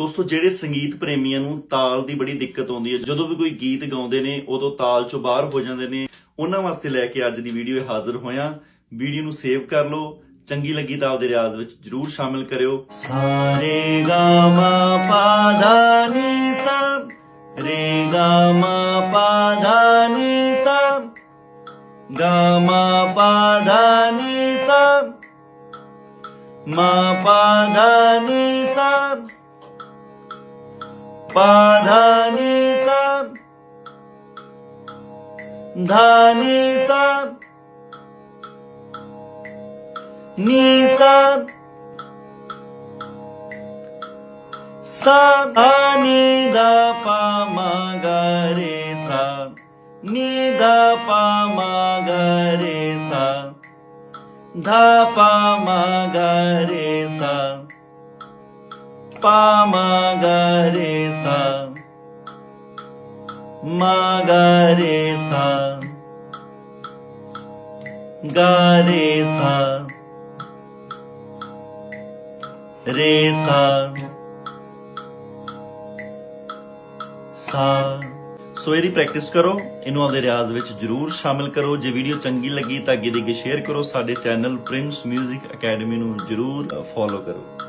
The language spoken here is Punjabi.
ਦੋਸਤੋ, ਜਿਹੜੇ ਸੰਗੀਤ ਪ੍ਰੇਮੀਆਂ ਨੂੰ ਤਾਲ ਦੀ ਬੜੀ ਦਿੱਕਤ ਆਉਂਦੀ ਹੈ, ਜਦੋਂ ਵੀ ਕੋਈ ਗੀਤ ਗਾਉਂਦੇ ਨੇ, ਉਦੋਂ ਤਾਲ ਚੋਂ ਬਾਹਰ ਹੋ ਜਾਂਦੇ ਨੇ। ਉਹਨਾਂ ਵਾਸਤੇ ਲੈ ਕੇ ਅੱਜ ਦੀ ਵੀਡੀਓ ਹਾਜ਼ਰ ਹੋਇਆ। ਵੀਡੀਓ ਨੂੰ ਸੇਵ ਕਰ ਲਓ, ਚੰਗੀ ਲੱਗੀ ਤਾਂ ਆਪਦੇ ਰਿਆਜ਼ ਵਿੱਚ ਜਰੂਰ ਸ਼ਾਮਿਲ ਕਰਿਓ। ਸਾਰੇ ਗਾ ਮਾ ਪਾ ਨੀ ਸਾ ਰੇ ਗਾ ਮਾ ਨੀ ਸਾ ਗਾ ਮਾ ਨੀ ਸਾ ਮਾ ਪਾ ਨੀ ਸਾ बाधानि सा धानि सा निसा सा धानि दपामगरे निधा मा ध मागरे सा। ਪਾ ਮਾ ਸਾ ਧਾ ਸਾ ਪਾ ਸਾ ਰੇ ਸਾ ਸਾ ਸੋ ਇਹਦੀ ਪ੍ਰੈਕਟਿਸ ਕਰੋ, ਇਹਨੂੰ ਆਪਦੇ ਰਿਆਜ਼ ਵਿੱਚ ਜਰੂਰ ਸ਼ਾਮਿਲ ਕਰੋ। ਜੇ ਵੀਡੀਓ ਚੰਗੀ ਲੱਗੀ ਤਾਂ ਅੱਗੇ ਦੇ ਅੱਗੇ ਸ਼ੇਅਰ ਕਰੋ। ਸਾਡੇ ਚੈਨਲ ਪ੍ਰਿੰਸ 뮤직 ਅਕੈਡਮੀ ਨੂੰ ਜਰੂਰ ਫੋਲੋ ਕਰੋ।